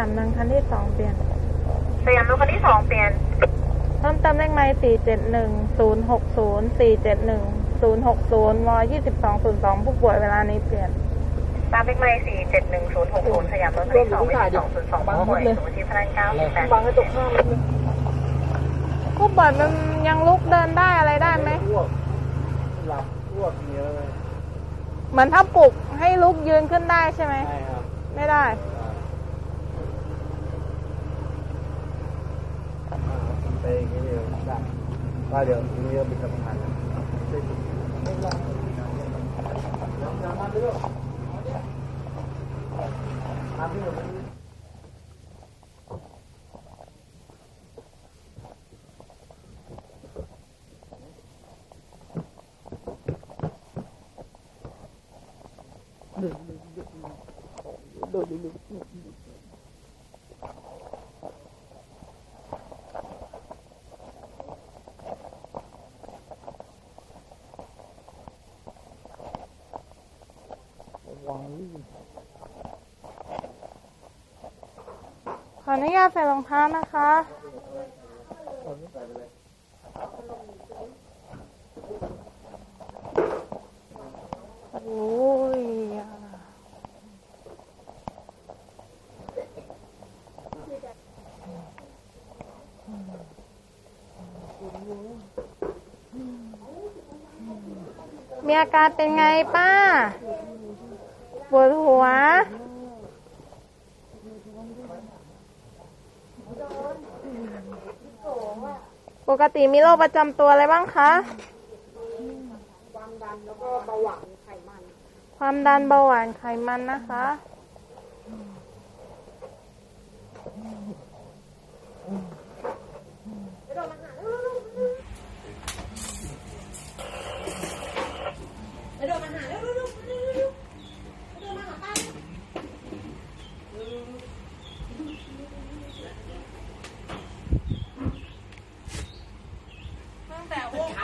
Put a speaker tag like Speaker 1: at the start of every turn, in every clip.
Speaker 1: ามหนึ่งคันที่สองเปลี่ยน
Speaker 2: สยามรถคันที่สองเปลี่ยน
Speaker 1: เพิ่มเติมเลขไม้สี่เจ็ดหนึ่งศูนย์หกศูนย์สี่เจ็ดหนึ่งศูนย์หกศูนย์วยี่สิบสองศูนย์สองผู้ป่วยเวลานี้เปลี่ยน
Speaker 2: ตามเลขไม้สี่เจ็ดหนึ่งศูนย์หกศูนย์สยามรถคันที่สองวิทสองศูนย์สองบางกรวยศูนย์ที่พนันเก้าสิบแปด
Speaker 3: บังกระจกข้างมัน
Speaker 1: ผู้ป่วยมันยังลุกเดินได้อะไรได้ไหม
Speaker 3: อ้วกหลับอ้วกเยอะเลย
Speaker 1: เหมือนถ้าปลุกให้ลุกยืนขึ้นได้ใช่ไหม
Speaker 3: ใช่ครับ
Speaker 1: ไม่ได้
Speaker 3: ไปอย่างนี้เดียวได้ว่าเดี๋ยวทีนี้เรา ไปทำงนี่
Speaker 1: ขออนุญาตใส่รองเท้านะคะ โอ้ยมีอาการเป็นไงป้า ปวดหัว ปกติมีโรคประจำตัวอะไรบ้างคะ ความดันแล้วก็เบาหวานไขมัน ความดันเบาหวานไขมันนะคะ ตั้งแต่อ้วกไป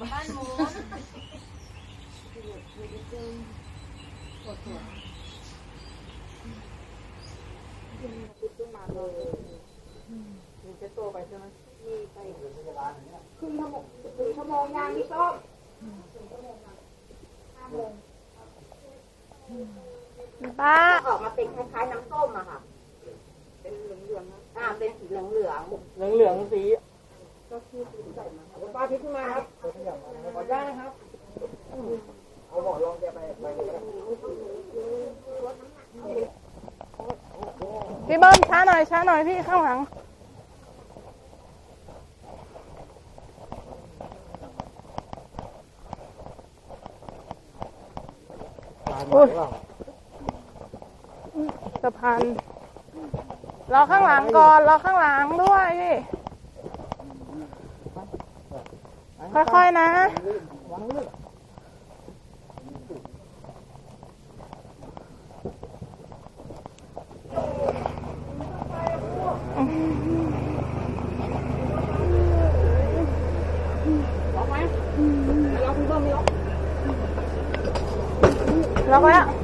Speaker 1: ซ้ายหนูต้นไม้บ้านหมูป้า
Speaker 2: ออกมาเป็นคล้ายๆน้ำส้มอะค่ะ เป็นเหลืองๆอ่าเป็นสีเหลือง
Speaker 3: เหลืองเหลืองๆสีป้าพลิกขึ้นมาครับขอได้นะครับเอาหมอนรองแกไปไป
Speaker 1: พี่เบิ้มช้าห น่อยช้าหน่อยพี่ข้างหลัง
Speaker 3: โอ้ย
Speaker 1: สะพานรอข้างหลังก่อนรอข้างหลังด้วยพี่ค่อยๆนะล็อก แล้ว้แล้ว